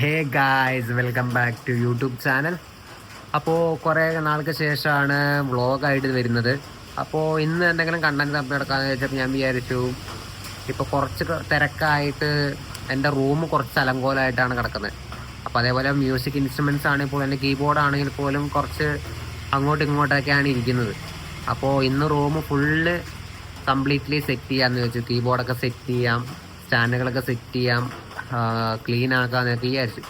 Hey guys welcome back to YouTube channel അപ്പോൾ കുറേ നാൾക്ക് ശേഷമാണ് വ്ളോഗായിട്ട് വരുന്നത്. അപ്പോൾ ഇന്ന് എന്തെങ്കിലും കണ്ടന്റ് തപ്പി നടക്കാമെന്ന് വെച്ചപ്പോൾ ഞാൻ വിചാരിച്ചു ഇപ്പോൾ കുറച്ച് തിരക്കായിട്ട് എന്റെ റൂം കുറച്ച് അലങ്കോലമായിട്ടാണ് കിടക്കുന്നത്. അപ്പോൾ അതേപോലെ മ്യൂസിക് ഇൻസ്ട്രുമെന്റ്സ് ആണെങ്കിൽ പോലും എന്റെ കീബോർഡ് ആണെങ്കിൽ പോലും കുറച്ച് അങ്ങോട്ടും ഇങ്ങോട്ടൊക്കെയാണ് ഇരിക്കുന്നത്. അപ്പോൾ ഇന്ന് റൂം ഫുള്ള് കംപ്ലീറ്റ്ലി സെറ്റ് ചെയ്യാമെന്ന് വെച്ചു. കീബോർഡൊക്കെ സെറ്റ് ചെയ്യാം സ്റ്റാൻഡുകളൊക്കെ സെറ്റ് ചെയ്യാം. ക്ലീൻ ആക്കാന്നൊക്കെ വിചാരിച്ചു.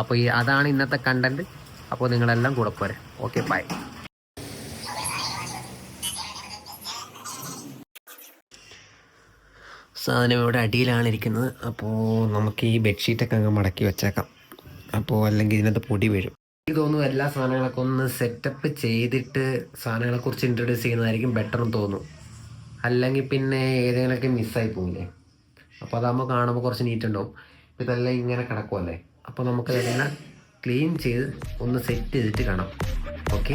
അപ്പോൾ ഈ അതാണ് ഇന്നത്തെ കണ്ടന്റ് അപ്പോൾ നിങ്ങളെല്ലാം കൂടെ പോരെ. ഓക്കെ ബൈ സാധനം ഇവിടെ അടിയിലാണ് ഇരിക്കുന്നത്. അപ്പോൾ നമുക്ക് ഈ ബെഡ്ഷീറ്റൊക്കെ അങ്ങ് മടക്കി വെച്ചേക്കാം. അപ്പോൾ അല്ലെങ്കിൽ ഇതിനകത്ത് പൊടി വീഴും. എനിക്ക് തോന്നുന്നു എല്ലാ സാധനങ്ങളൊക്കെ ഒന്ന് സെറ്റപ്പ് ചെയ്തിട്ട് സാധനങ്ങളെ കുറിച്ച് ഇൻട്രൊഡ്യൂസ് ചെയ്യുന്നതായിരിക്കും ബെറ്റർ എന്ന് തോന്നുന്നു. അല്ലെങ്കിൽ പിന്നെ ഏതെങ്കിലുമൊക്കെ മിസ്സായി പോകില്ലേ അപ്പോൾ അതാകുമ്പോൾ കാണുമ്പോൾ കുറച്ച് നീറ്റ് ഉണ്ടാവും. ഇതെല്ലാം ഇങ്ങനെ കിടക്കുമല്ലേ അപ്പോൾ നമുക്ക് ഇതെല്ലാം ക്ലീൻ ചെയ്ത് ഒന്ന് സെറ്റ് ചെയ്തിട്ട് കാണാം. ഓക്കെ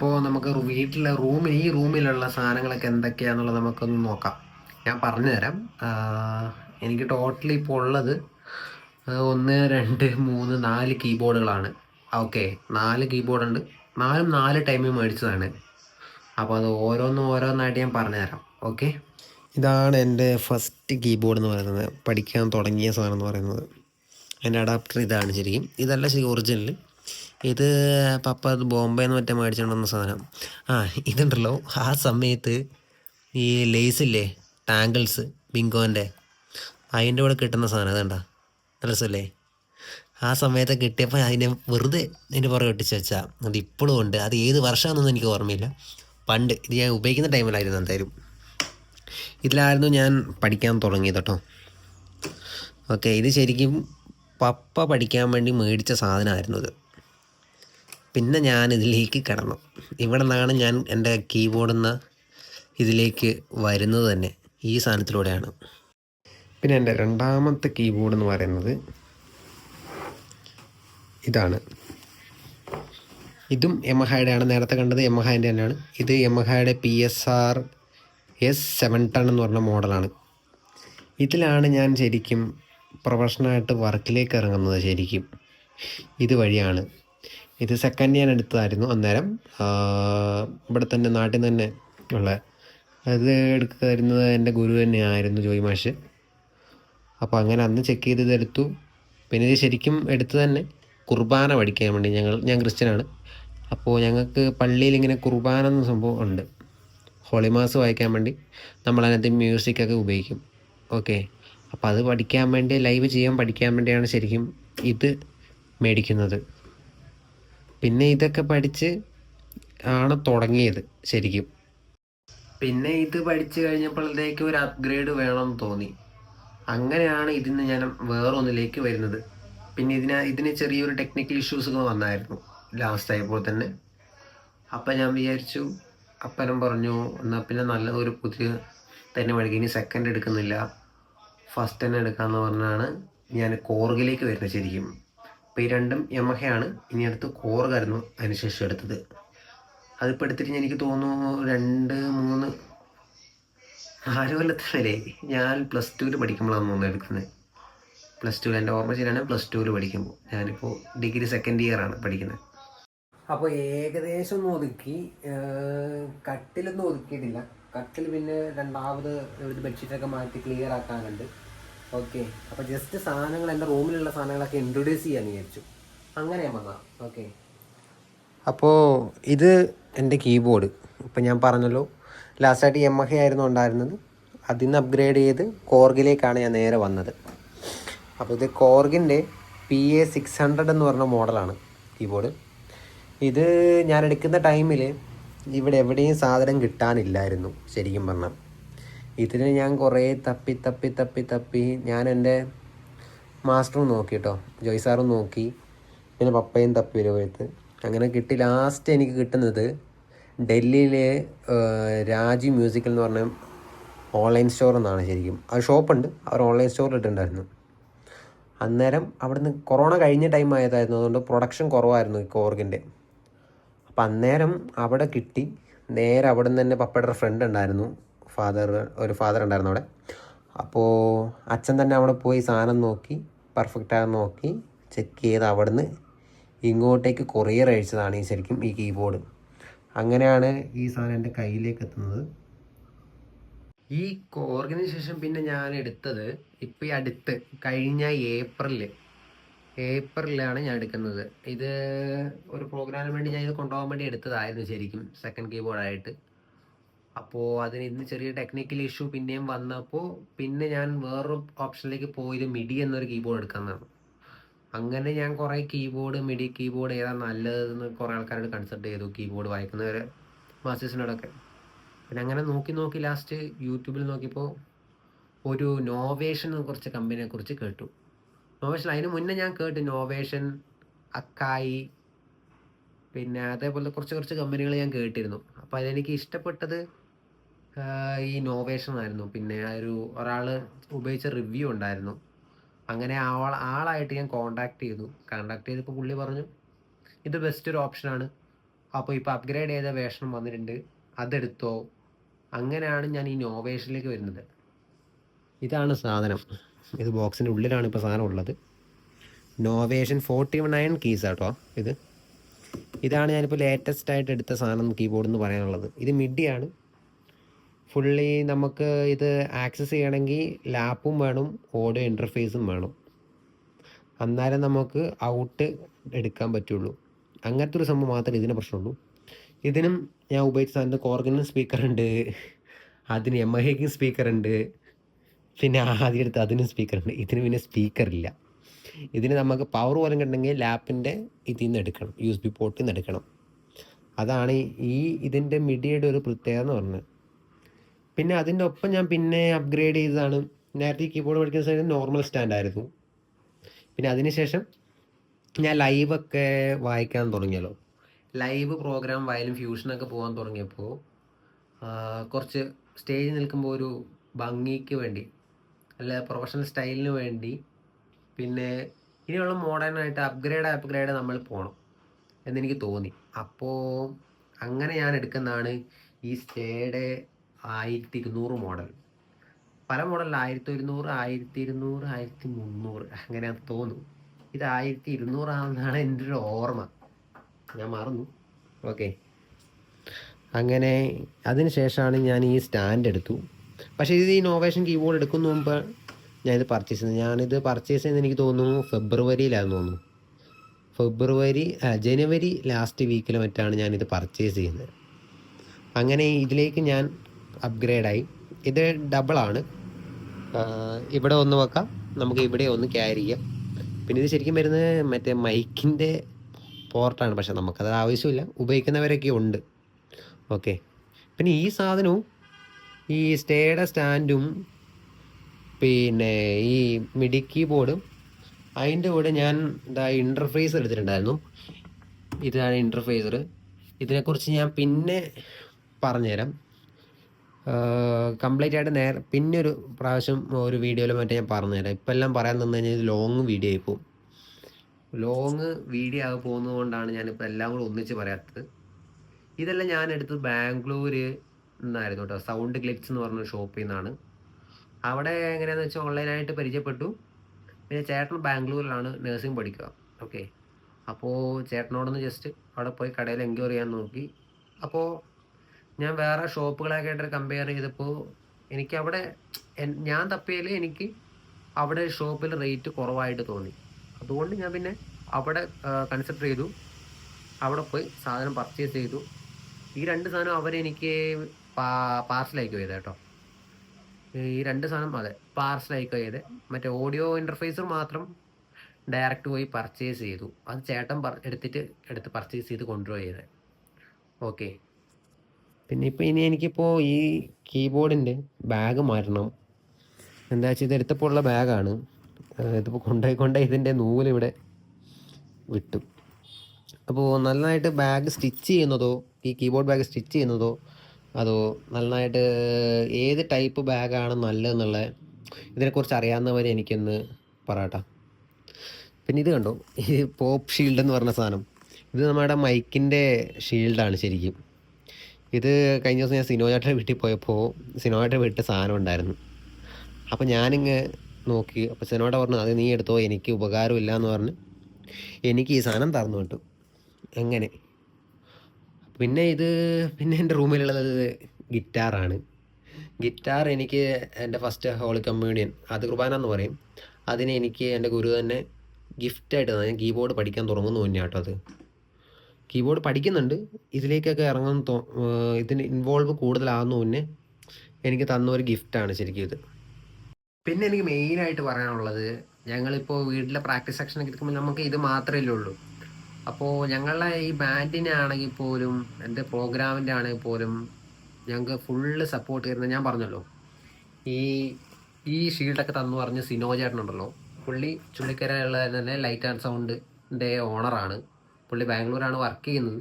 അപ്പോൾ നമുക്ക് വീട്ടിലെ റൂമിൽ ഈ റൂമിലുള്ള സാധനങ്ങളൊക്കെ എന്തൊക്കെയാണെന്നുള്ളത് നമുക്കൊന്ന് നോക്കാം. ഞാൻ പറഞ്ഞുതരാം. തരാം എനിക്ക് ടോട്ടലി ഇപ്പോൾ ഉള്ളത് ഒന്ന് രണ്ട് മൂന്ന് നാല് കീബോർഡുകളാണ് ഓക്കെ നാല് കീബോർഡ് ഉണ്ട്. നാലും നാല് ടൈമിൽ മേടിച്ചതാണ്. അപ്പോൾ അത് ഓരോന്നും ഓരോന്നായിട്ട് ഞാൻ പറഞ്ഞുതരാം. ഓക്കെ? ഇതാണ് എന്റെ ഫസ്റ്റ് കീബോർഡ് എന്ന് പറയുന്നത്. പഠിക്കാൻ തുടങ്ങിയ സാധനം എന്ന് പറയുന്നത്. അതിന്റെ അഡാപ്റ്റർ ഇതാണ് ശരിക്കും. ഇതല്ല ശരി ഒറിജിനൽ ഇത് പപ്പ അത് ബോംബെ എന്ന് മറ്റേ മേടിച്ചുകൊണ്ട് വന്ന സാധനം. ആ ഇതുണ്ടല്ലോ. ആ സമയത്ത് ഈ ലേസില്ലേ ടാങ്കിൾസ് ബിങ്കോന്റെ അതിന്റെ കൂടെ കിട്ടുന്ന സാധനം അതുണ്ട രസമല്ലേ? ആ സമയത്ത് കിട്ടിയപ്പോൾ അതിനെ വെറുതെ അതിന്റെ പുറകെ ഒട്ടിച്ച് വെച്ചാൽ അത് ഇപ്പോഴും ഉണ്ട്. അത് ഏത് വർഷമാണെന്നൊന്നും എനിക്ക് ഓർമ്മയില്ല. പണ്ട് ഇത് ഞാൻ ഉപയോഗിക്കുന്ന ടൈമിലായിരുന്നു എന്തായാലും. ഇതിലായിരുന്നു ഞാൻ പഠിക്കാൻ തുടങ്ങിയത് കേട്ടോ. ഓക്കെ ഇത് ശരിക്കും പപ്പ പഠിക്കാൻ വേണ്ടി മേടിച്ച സാധനമായിരുന്നു ഇത്. പിന്നെ ഞാൻ ഇതിലേക്ക് കടന്നു. ഇവിടെ നിന്നാണ് ഞാൻ എന്റെ കീബോർഡിൽ നിന്ന് ഇതിലേക്ക് വരുന്നത് തന്നെ ഈ സാധനത്തിലൂടെയാണ്. പിന്നെ എന്റെ രണ്ടാമത്തെ കീബോർഡ് എന്ന് പറയുന്നത് ഇതാണ്. ഇതും യമഹയുടെ ആണ്. നേരത്തെ കണ്ടത് യമഹേന്റെ തന്നെയാണ്. ഇത് യമഹായുടെ P S R S seven ten എന്ന് പറഞ്ഞ മോഡലാണ്. ഇതിലാണ് ഞാൻ ശരിക്കും പ്രൊഫഷണലായിട്ട് വർക്കിലേക്ക് ഇറങ്ങുന്നത് ശരിക്കും. ഇതുവഴിയാണ് ഇത് സെക്കൻഡ് ഞാൻ എടുത്തതായിരുന്നു അന്നേരം. ഇവിടെ തന്നെ നാട്ടിൽ തന്നെ ഉള്ള. അത് എടുക്കുന്നത് എന്റെ ഗുരു തന്നെയായിരുന്നു ജോയി മാഷ്. അപ്പോൾ അങ്ങനെ അന്ന് ചെക്ക് ചെയ്ത് ഇതെടുത്തു പിന്നെ ഇത് ശരിക്കും എടുത്ത് തന്നെ കുർബാന പഠിക്കാൻ വേണ്ടി ഞങ്ങൾ ഞാൻ ക്രിസ്ത്യനാണ്. അപ്പോൾ ഞങ്ങൾക്ക് പള്ളിയിൽ ഇങ്ങനെ കുർബാന എന്ന സംഭവം ഉണ്ട്. ഹോളിമാസ് വായിക്കാൻ വേണ്ടി നമ്മൾ അതിനകത്ത് മ്യൂസിക്കൊക്കെ ഉപയോഗിക്കും. ഓക്കെ അപ്പോൾ അത് പഠിക്കാൻ വേണ്ടി ലൈവ് ചെയ്യാൻ പഠിക്കാൻ വേണ്ടിയാണ് ശരിക്കും ഇത് മേടിക്കുന്നത്. പിന്നെ ഇതൊക്കെ പഠിച്ച് ആണ് തുടങ്ങിയത് ശരിക്കും. പിന്നെ ഇത് പഠിച്ചു കഴിഞ്ഞപ്പോഴത്തേക്ക് ഒരു അപ്ഗ്രേഡ് വേണമെന്ന് തോന്നി. അങ്ങനെയാണ് ഇതിന് ഞാൻ വേറൊന്നിലേക്ക് വരുന്നത്. പിന്നെ ഇതിന് ഇതിന് ചെറിയൊരു ടെക്നിക്കൽ ഇഷ്യൂസ് ഒക്കെ വന്നായിരുന്നു ലാസ്റ്റ് ആയപ്പോൾ തന്നെ. അപ്പം ഞാൻ വിചാരിച്ചു അപ്പനും പറഞ്ഞു എന്നാൽ പിന്നെ നല്ലതൊരു പുതിയ തന്നെ വഴി ഇനി സെക്കൻഡ് എടുക്കുന്നില്ല. ഫസ്റ്റ് തന്നെ എടുക്കാമെന്ന് പറഞ്ഞാണ് ഞാൻ കോർഗിലേക്ക് വരുന്നത് ശരിക്കും. അപ്പോൾ ഈ രണ്ടും യമഹയാണ്. ഇനി അടുത്ത് കോർഗായിരുന്നു അതിനുശേഷം എടുത്തത്. അതിപ്പോൾ എടുത്തിട്ട് എനിക്ക് തോന്നുന്നു രണ്ട് മൂന്ന് നാല് കൊല്ലത്തിനല്ലേ ഞാൻ പ്ലസ് ടുവിൽ പഠിക്കുമ്പോഴാണ് തോന്നുന്നു എടുക്കുന്നത്. പ്ലസ് ടുവിൽ എന്റെ ഓർമ്മ ശരിയാണ് പ്ലസ് ടുവിൽ പഠിക്കുമ്പോൾ. ഞാനിപ്പോൾ ഡിഗ്രി സെക്കൻഡ് ഇയർ ആണ് പഠിക്കുന്നത്. അപ്പോൾ ഏകദേശം ഒന്ന് ഒതുക്കി കട്ടിലൊന്നും ഒതുക്കിയിട്ടില്ല. കട്ടിൽ പിന്നെ രണ്ടാമത് ഒരു ബെഡ്ഷീറ്റൊക്കെ മാറ്റി ക്ലിയർ ആക്കാനുണ്ട്. ഓക്കെ അപ്പോൾ ജസ്റ്റ് സാധനങ്ങൾ എന്റെ റൂമിലുള്ള സാധനങ്ങളൊക്കെ ഇൻട്രൊഡ്യൂസ് ചെയ്യാൻ വിചാരിച്ചു. അങ്ങനെ ഞാൻ ഓക്കെ അപ്പോൾ ഇത് എന്റെ കീബോർഡ് ഇപ്പം ഞാൻ പറഞ്ഞല്ലോ ലാസ്റ്റായിട്ട് എം എ ആയിരുന്നു ഉണ്ടായിരുന്നത്. അതിൽ നിന്ന് അപ്ഗ്രേഡ് ചെയ്ത് കോർഗിലേക്കാണ് ഞാൻ നേരെ വന്നത്. അപ്പോൾ ഇത് കോർഗിന്റെ പി എ സിക്സ് ഹൺഡ്രഡ് എന്ന് പറഞ്ഞ മോഡലാണ് കീബോർഡ് ഇത് ഞാൻ എടുക്കുന്ന ടൈമിൽ ഇവിടെ എവിടെയും സാധനം കിട്ടാനില്ലായിരുന്നു ശരിക്കും പറഞ്ഞാൽ ഇതിന് ഞാൻ കുറേ തപ്പി തപ്പി തപ്പി തപ്പി ഞാൻ എന്റെ മാസ്റ്ററും നോക്കി കേട്ടോ ജോയ് സാറും നോക്കി. പിന്നെ പപ്പയും തപ്പി വരുമ്പോഴത്ത് അങ്ങനെ കിട്ടി ലാസ്റ്റ് എനിക്ക് കിട്ടുന്നത് ഡൽഹിയിലെ രാജി മ്യൂസിക്കൽ എന്ന് പറഞ്ഞ ഓൺലൈൻ സ്റ്റോർ എന്നാണ് ശരിക്കും. അത് ഷോപ്പുണ്ട് അവർ ഓൺലൈൻ സ്റ്റോറിൽ ഇട്ടിട്ടുണ്ടായിരുന്നു. അന്നേരം അവിടുന്ന് കൊറോണ കഴിഞ്ഞ ടൈം ആയതായിരുന്നു. അതുകൊണ്ട് പ്രൊഡക്ഷൻ കുറവായിരുന്നു ഈ കോർഗിന്റെ. അപ്പം അന്നേരം അവിടെ കിട്ടി. നേരെ അവിടെ നിന്ന് തന്നെ പപ്പയുടെ ഫ്രണ്ട് ഉണ്ടായിരുന്നു. ഫാദർ ഒരു ഫാദർ ഉണ്ടായിരുന്നു അവിടെ. അപ്പോൾ അച്ഛൻ തന്നെ അവിടെ പോയി സാധനം നോക്കി പെർഫെക്റ്റ് ആകാൻ നോക്കി ചെക്ക് ചെയ്ത് അവിടുന്ന് ഇങ്ങോട്ടേക്ക് കൊറിയർ അയച്ചതാണ് ഈ ശരിക്കും ഈ കീബോർഡ് അങ്ങനെയാണ് ഈ സാധനം എന്റെ കയ്യിലേക്ക് എത്തുന്നത്. ഈ കോർഗിന് ശേഷം പിന്നെ ഞാൻ എടുത്തത് ഇപ്പം ഈ അടുത്ത് കഴിഞ്ഞ ഏപ്രിൽ ഏപ്രിലാണ് ഞാൻ എടുക്കുന്നത്. ഇത് ഒരു പ്രോഗ്രാമിന് വേണ്ടി ഞാൻ ഇത് കൊണ്ടുപോകാൻ വേണ്ടി എടുത്തതായിരുന്നു ശരിക്കും സെക്കൻഡ് കീബോർഡായിട്ട് അപ്പോൾ അതിന് ഇന്ന് ചെറിയ ടെക്നിക്കൽ ഇഷ്യൂ പിന്നെയും വന്നപ്പോൾ പിന്നെ ഞാൻ വേറൊരു ഓപ്ഷനിലേക്ക് പോയത് മിഡി എന്നൊരു കീബോർഡ് എടുക്കാമെന്നാണ് അങ്ങനെ ഞാൻ കുറേ കീബോർഡ് മിഡി കീബോർഡ് ഏതാ നല്ലതെന്ന് കുറേ ആൾക്കാരോട് കൺസൾട്ട് ചെയ്തു കീബോർഡ് വായിക്കുന്നവർ മാസ്റ്റേഴ്സിനോടൊക്കെ പിന്നെ അങ്ങനെ നോക്കി നോക്കി ലാസ്റ്റ് യൂട്യൂബിൽ നോക്കിയപ്പോൾ ഒരു നോവേഷൻ കുറച്ച് കമ്പനിയെ കുറിച്ച് കേട്ടു. നോവേഷൻ അതിന് മുന്നേ ഞാൻ കേട്ടു നോവേഷൻ അക്കായി പിന്നെ അതേപോലെ കുറച്ച് കുറച്ച് കമ്പനികൾ ഞാൻ കേട്ടിരുന്നു. അപ്പോൾ അതെനിക്ക് ഇഷ്ടപ്പെട്ടത് ഈ നോവേഷൻ ആയിരുന്നു. പിന്നെ ഒരു ഒരാൾ ഉപയോഗിച്ച റിവ്യൂ ഉണ്ടായിരുന്നു. അങ്ങനെ ആൾ ആളായിട്ട് ഞാൻ കോണ്ടാക്ട് ചെയ്തു. കോണ്ടാക്ട് ചെയ്തപ്പോൾ പുള്ളി പറഞ്ഞു ഇത് ബെസ്റ്റ് ഒരു ഓപ്ഷനാണ് അപ്പോൾ ഇപ്പോൾ അപ്ഗ്രേഡ് ചെയ്ത വേഷം വന്നിട്ടുണ്ട്. അതെടുത്തോ. അങ്ങനെയാണ് ഞാൻ ഈ നോവേഷനിലേക്ക് വരുന്നത്. ഇതാണ് സാധനം. ഇത് ബോക്സിന്റെ ഉള്ളിലാണ് ഇപ്പോൾ സാധനം ഉള്ളത്. നോവേഷൻ ഫോർട്ടി നയൻ കീസ് ആട്ടോ ഇത്. ഇതാണ് ഞാനിപ്പോൾ ലേറ്റസ്റ്റ് ആയിട്ട് എടുത്ത സാധനം കീബോർഡ് എന്ന് പറയാനുള്ളത്. ഇത് മിഡിയാണ് ഫുള്ളി നമുക്ക് ഇത് ആക്സസ് ചെയ്യണമെങ്കിൽ ലാപ്പും വേണം ഓഡിയോ ഇന്റർഫേസും വേണം. അന്നേരം നമുക്ക് ഔട്ട് എടുക്കാൻ പറ്റുള്ളൂ. അങ്ങനത്തെ ഒരു സംഭവം മാത്രമേ ഇതിന് പ്രശ്നമുള്ളൂ. ഇതിനും ഞാൻ ഉപയോഗിച്ച സാധനത്തിന് സ്പീക്കർ ഉണ്ട്. അതിന് എം ഐക്കും സ്പീക്കർ ഉണ്ട്. പിന്നെ ആദ്യം എടുത്ത് അതിനും സ്പീക്കർ ഉണ്ട്. ഇതിന് പിന്നെ സ്പീക്കർ ഇല്ല. ഇതിന് നമുക്ക് പവർ പോലും കിട്ടണമെങ്കിൽ ലാപ്പിന്റെ ഇതിൽ നിന്ന് എടുക്കണം യു എസ് ബി പോർട്ടിൽ നിന്ന് എടുക്കണം. അതാണ് ഈ ഇതിന്റെ മിഡിയുടെ ഒരു പ്രത്യേകത എന്ന് പറഞ്ഞത്. പിന്നെ അതിന്റെ ഒപ്പം ഞാൻ പിന്നെ അപ്ഗ്രേഡ് ചെയ്തതാണ്. നേരത്തെ കീബോർഡ് പഠിക്കുന്ന സമയത്ത് നോർമൽ സ്റ്റാൻഡ് ആയിരുന്നു. പിന്നെ അതിനുശേഷം ഞാൻ ലൈവൊക്കെ വായിക്കാൻ തുടങ്ങിയല്ലോ. ലൈവ് പ്രോഗ്രാം വയലും ഫ്യൂഷനൊക്കെ പോകാൻ തുടങ്ങിയപ്പോൾ കുറച്ച് സ്റ്റേജിൽ നിൽക്കുമ്പോൾ ഒരു ഭംഗിക്ക് വേണ്ടി അല്ല പ്രൊഫഷണൽ സ്റ്റൈലിന് വേണ്ടി പിന്നെ ഇനിയുള്ള മോഡേണായിട്ട് അപ്ഗ്രേഡ് അപ്ഗ്രേഡ് നമ്മൾ പോകണം എന്നെനിക്ക് തോന്നി. അപ്പോൾ അങ്ങനെ ഞാൻ എടുക്കുന്നതാണ് ഈ സ്റ്റേയുടെ ആയിരത്തി ഇരുന്നൂറ് മോഡൽ. പല മോഡലിൽ ആയിരത്തി ഒരുന്നൂറ് ആയിരത്തി ഇരുന്നൂറ് ആയിരത്തി മുന്നൂറ് അങ്ങനെ തോന്നും ഇത് ആയിരത്തി ഇരുന്നൂറാണെന്നാണ് എന്റെ ഒരു ഓർമ്മ. ഞാൻ മറന്നു. ഓക്കെ. അങ്ങനെ അതിന് ശേഷമാണ് ഞാൻ ഈ സ്റ്റാൻഡ് എടുത്തു. പക്ഷേ ഇത് ഈ നോവേഷൻ കീബോർഡ് എടുക്കുന്ന മുമ്പ് ഞാനിത് പർച്ചേസ് ചെയ്തത് ഞാനിത് പർച്ചേസ് ചെയ്തെന്ന് എനിക്ക് തോന്നുന്നു ഫെബ്രുവരിയിലാണെന്ന് തോന്നുന്നു. ഫെബ്രുവരി ജനുവരി ലാസ്റ്റ് വീക്കിൽ മറ്റാണ് ഞാനിത് പർച്ചേസ് ചെയ്യുന്നത്. അങ്ങനെ ഇതിലേക്ക് ഞാൻ അപ്ഗ്രേഡായി ഇത് ഡബിളാണ് ഇവിടെ ഒന്ന് വെക്കാം. നമുക്ക് ഇവിടെ ഒന്ന് ക്യാരി ചെയ്യാം. പിന്നെ ഇത് ശരിക്കും വരുന്നത് മറ്റേ മൈക്കിന്റെ പോർട്ടാണ് പക്ഷെ നമുക്കത് ആവശ്യമില്ല. ഉപയോഗിക്കുന്നവരൊക്കെ ഉണ്ട്. ഓക്കെ പിന്നെ ഈ സാധനവും ഈ സ്റ്റേയുടെ സ്റ്റാൻഡും പിന്നെ ഈ മിഡി കീബോർഡും അതിന്റെ കൂടെ ഞാൻ ഇതാ ഇന്റർഫേസ് എടുത്തിട്ടുണ്ടായിരുന്നു. ഇതാണ് ഇന്റർഫേസർ ഇതിനെക്കുറിച്ച് ഞാൻ പിന്നെ പറഞ്ഞുതരാം. കംപ്ലീറ്റ് ആയിട്ട് നേരെ പിന്നെ ഒരു പ്രാവശ്യം ഒരു വീഡിയോയിൽ മറ്റേ ഞാൻ പറഞ്ഞുതരാം ഇപ്പം എല്ലാം പറയാൻ നിന്ന് കഴിഞ്ഞാൽ ഇത് ലോങ് വീഡിയോ ആയി പോകും. ലോങ് വീഡിയോ ആകെ പോകുന്നത് കൊണ്ടാണ് ഞാനിപ്പോൾ എല്ലാം കൂടെ ഒന്നിച്ച് പറയാത്തത്. ഇതെല്ലാം ഞാൻ എടുത്തത് ബാംഗ്ലൂർ നിന്നായിരുന്നു കേട്ടോ. സൗണ്ട് ക്ലിക്സ് എന്ന് പറഞ്ഞ ഷോപ്പിൽ നിന്നാണ്. അവിടെ എങ്ങനെയാണെന്ന് വെച്ചാൽ ഓൺലൈനായിട്ട് പരിചയപ്പെട്ടു. പിന്നെ ചേട്ടൻ ബാംഗ്ലൂരിലാണ് നഴ്സിംഗ് പഠിക്കുക. ഓക്കെ അപ്പോൾ ചേട്ടനോടൊന്ന് ജസ്റ്റ് അവിടെ പോയി കടയിൽ എൻക്വയറി ചെയ്യാൻ നോക്കി. അപ്പോൾ ഞാൻ വേറെ ഷോപ്പുകളൊക്കെ ആയിട്ട് കമ്പയർ ചെയ്തപ്പോൾ എനിക്ക് അവിടെ ഞാൻ തപ്പിയതിൽ എനിക്ക് അവിടെ ഷോപ്പിൽ റേറ്റ് കുറവായിട്ട് തോന്നി. അതുകൊണ്ട് ഞാൻ പിന്നെ അവിടെ കൺസിഡർ ചെയ്തു. അവിടെ പോയി സാധനം പർച്ചേസ് ചെയ്തു. ഈ രണ്ട് സാധനം അവരെനിക്ക് പാർസൽ അയക്കുക ചെയ്തത് കേട്ടോ. ഈ രണ്ട് സാധനം അതെ പാർസൽ അയക്കുക ചെയ്ത്. മറ്റേ ഓഡിയോ ഇന്റർഫേസർ മാത്രം ഡയറക്റ്റ് പോയി പർച്ചേസ് ചെയ്തു. അത് ചേട്ടൻ എടുത്തിട്ട് എടുത്ത് പർച്ചേസ് ചെയ്ത് കൊണ്ടുപോയി ചെയ്തത് ഓക്കെ പിന്നെ ഇപ്പോൾ ഇനി എനിക്കിപ്പോൾ ഈ കീബോർഡിന്റെ ബാഗ് മാറ്റണം. എന്താ വെച്ചാൽ ഇത് എടുത്തപ്പോൾ ഉള്ള ബാഗാണ് ഇതിപ്പോൾ കൊണ്ടുപോയി കൊണ്ടുപോയി ഇതിന്റെ നൂലിവിടെ വിട്ടു. അപ്പോൾ നന്നായിട്ട് ബാഗ് സ്റ്റിച്ച് ചെയ്യുന്നതോ ഈ കീബോർഡ് ബാഗ് സ്റ്റിച്ച് ചെയ്യുന്നതോ അതോ നന്നായിട്ട് ഏത് ടൈപ്പ് ബാഗാണ് നല്ലതെന്നുള്ള ഇതിനെക്കുറിച്ച് അറിയാവുന്നവർ എനിക്കൊന്ന് പറയട്ടാ. പിന്നെ ഇത് കണ്ടോ? ഈ പോപ്പ് ഷീൽഡ് എന്ന് പറഞ്ഞ സാധനം. ഇത് നമ്മുടെ മൈക്കിന്റെ ഷീൽഡാണ് ശരിക്കും. ഇത് കഴിഞ്ഞ ദിവസം ഞാൻ സിനോജാട്ടിലെ വീട്ടിൽ പോയപ്പോൾ സിനോജാട്ടിന്റെ വീട്ടിൽ സാധനം ഉണ്ടായിരുന്നു. അപ്പോൾ ഞാനിങ്ങ് നോക്കി. അപ്പോൾ സിനോട്ട പറഞ്ഞു അത് നീ എടുത്തോ എനിക്ക് ഉപകാരമില്ല എന്ന് പറഞ്ഞ് എനിക്ക് ഈ സാധനം തറന്നു കിട്ടു. എങ്ങനെ? പിന്നെ ഇത് പിന്നെ എന്റെ റൂമിലുള്ളത് ഗിറ്റാറാണ്. ഗിറ്റാർ എനിക്ക് എന്റെ ഫസ്റ്റ് ഹോളി കമ്മ്യൂണിയൻ അത് കുർബാന എന്ന് പറയും. അതിനെ എനിക്ക് എന്റെ ഗുരു തന്നെ ഗിഫ്റ്റായിട്ട് ഞാൻ കീബോർഡ് പഠിക്കാൻ തുടങ്ങുന്നു മുന്നേ കേട്ടോ അത്. കീബോർഡ് പഠിക്കുന്നുണ്ട്. ഇതിലേക്കൊക്കെ ഇറങ്ങുന്ന തോ ഇതിന് ഇൻവോൾവ് കൂടുതലാകുന്ന മുന്നേ എനിക്ക് തന്ന ഒരു ഗിഫ്റ്റാണ് ശരിക്കും ഇത്. പിന്നെ എനിക്ക് മെയിനായിട്ട് പറയാനുള്ളത് ഞങ്ങളിപ്പോൾ വീട്ടിലെ പ്രാക്ടീസ് സെക്ഷനൊക്കെ എടുക്കുമ്പോൾ നമുക്ക് ഇത് മാത്രമേ ഉള്ളൂ. അപ്പോൾ ഞങ്ങളുടെ ഈ ബാൻഡിനെ ആണെങ്കിൽ പോലും എന്റെ പ്രോഗ്രാമിന്റെ ആണെങ്കിൽ പോലും ഞങ്ങൾക്ക് ഫുള്ള് സപ്പോർട്ട് ചെയ്യുന്നത് ഞാൻ പറഞ്ഞല്ലോ ഈ ഈ ഷീൽഡൊക്കെ തന്നു പറഞ്ഞ് സിനോ ചേട്ടനുണ്ടല്ലോ പുള്ളി ചുള്ളിക്കരയുള്ള തന്നെ ലൈറ്റ് ആൻഡ് സൗണ്ടിന്റെ ഓണറാണ് പുള്ളി ബാംഗ്ലൂരാണ് വർക്ക് ചെയ്യുന്നത്.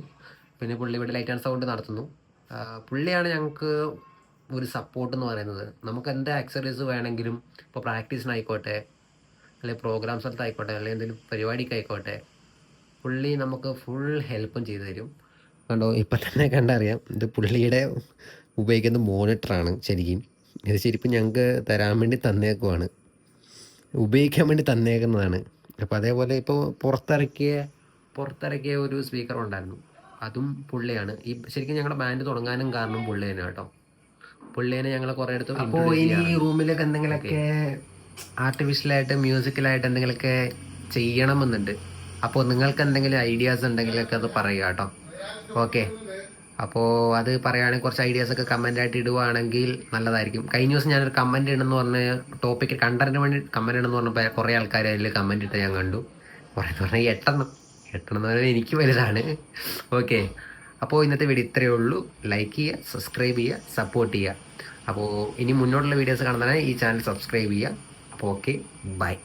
പിന്നെ പുള്ളി ഇവിടെ ലൈറ്റ് ആൻഡ് സൗണ്ട് നടത്തുന്നു. പുള്ളിയാണ് ഞങ്ങൾക്ക് ഒരു സപ്പോർട്ട് എന്ന് പറയുന്നത്. നമുക്ക് എന്ത് ആക്സറീസ് വേണമെങ്കിലും ഇപ്പോൾ പ്രാക്ടീസിനായിക്കോട്ടെ അല്ലെങ്കിൽ പ്രോഗ്രാം സ്ഥലത്തായിക്കോട്ടെ അല്ലെങ്കിൽ എന്തെങ്കിലും പരിപാടിക്കായിക്കോട്ടെ പുള്ളി നമുക്ക് ഫുൾ ഹെൽപ്പും ചെയ്തു തരും. കണ്ടോ ഇപ്പം തന്നെ കണ്ടറിയാം. ഇത് പുള്ളിയുടെ ഉപയോഗിക്കുന്ന മോണിറ്ററാണ് ശരിക്കും. ഇത് ശരിക്കും ഞങ്ങൾക്ക് തരാൻ വേണ്ടി തന്നേക്കുവാണ്. ഉപയോഗിക്കാൻ വേണ്ടി തന്നേക്കുന്നതാണ്. അപ്പോൾ അതേപോലെ ഇപ്പോൾ പുറത്തിറക്കിയ പുറത്തിറക്കിയ ഒരു സ്പീക്കർ ഉണ്ടായിരുന്നു. അതും പുള്ളിയാണ്. ഈ ശരിക്കും ഞങ്ങളുടെ ബാൻഡ് തുടങ്ങാനും കാരണം പുള്ളി തന്നെ കേട്ടോ. പുള്ളിനെ ഞങ്ങൾ കുറെ അടുത്ത് അപ്പോൾ ഇനി ഈ റൂമിലൊക്കെ എന്തെങ്കിലുമൊക്കെ ആർട്ടിഫിഷ്യലായിട്ട് മ്യൂസിക്കലായിട്ട് എന്തെങ്കിലുമൊക്കെ ചെയ്യണമെന്നുണ്ട്. അപ്പോൾ നിങ്ങൾക്ക് എന്തെങ്കിലും ഐഡിയാസ് ഉണ്ടെങ്കിലൊക്കെ അത് പറയുക കേട്ടോ. ഓക്കെ അപ്പോൾ അത് പറയുകയാണെങ്കിൽ കുറച്ച് ഐഡിയാസ് ഒക്കെ കമന്റ് ആയിട്ട് ഇടുവാണെങ്കിൽ നല്ലതായിരിക്കും. കഴിഞ്ഞ ദിവസം ഞാനൊരു കമന്റ് ഇടുന്നു പറഞ്ഞ ടോപ്പിക്ക് കണ്ടറിന് വേണ്ടി കമന്റ് ഇടുന്നു പറഞ്ഞപ്പോൾ കുറേ ആൾക്കാർ അതിൽ കമന്റ് ഇട്ട് ഞാൻ കണ്ടു. കുറേ പറഞ്ഞാൽ എട്ടെണ്ണം. എട്ടെണ്ണം എന്ന് പറയുന്നത് എനിക്ക് വലുതാണ്. ഓക്കെ അപ്പോൾ ഇന്നത്തെ വീഡിയോ ഇത്രയേ ഉള്ളൂ. ലൈക്ക് ചെയ്യുക സബ്സ്ക്രൈബ് ചെയ്യുക സപ്പോർട്ട് ചെയ്യുക. അപ്പോൾ ഇനി മുന്നോട്ടുള്ള വീഡിയോസ് കാണുന്നതിനായി ഈ ചാനൽ സബ്സ്ക്രൈബ് ചെയ്യുക. അപ്പോൾ ഓക്കെ ബൈ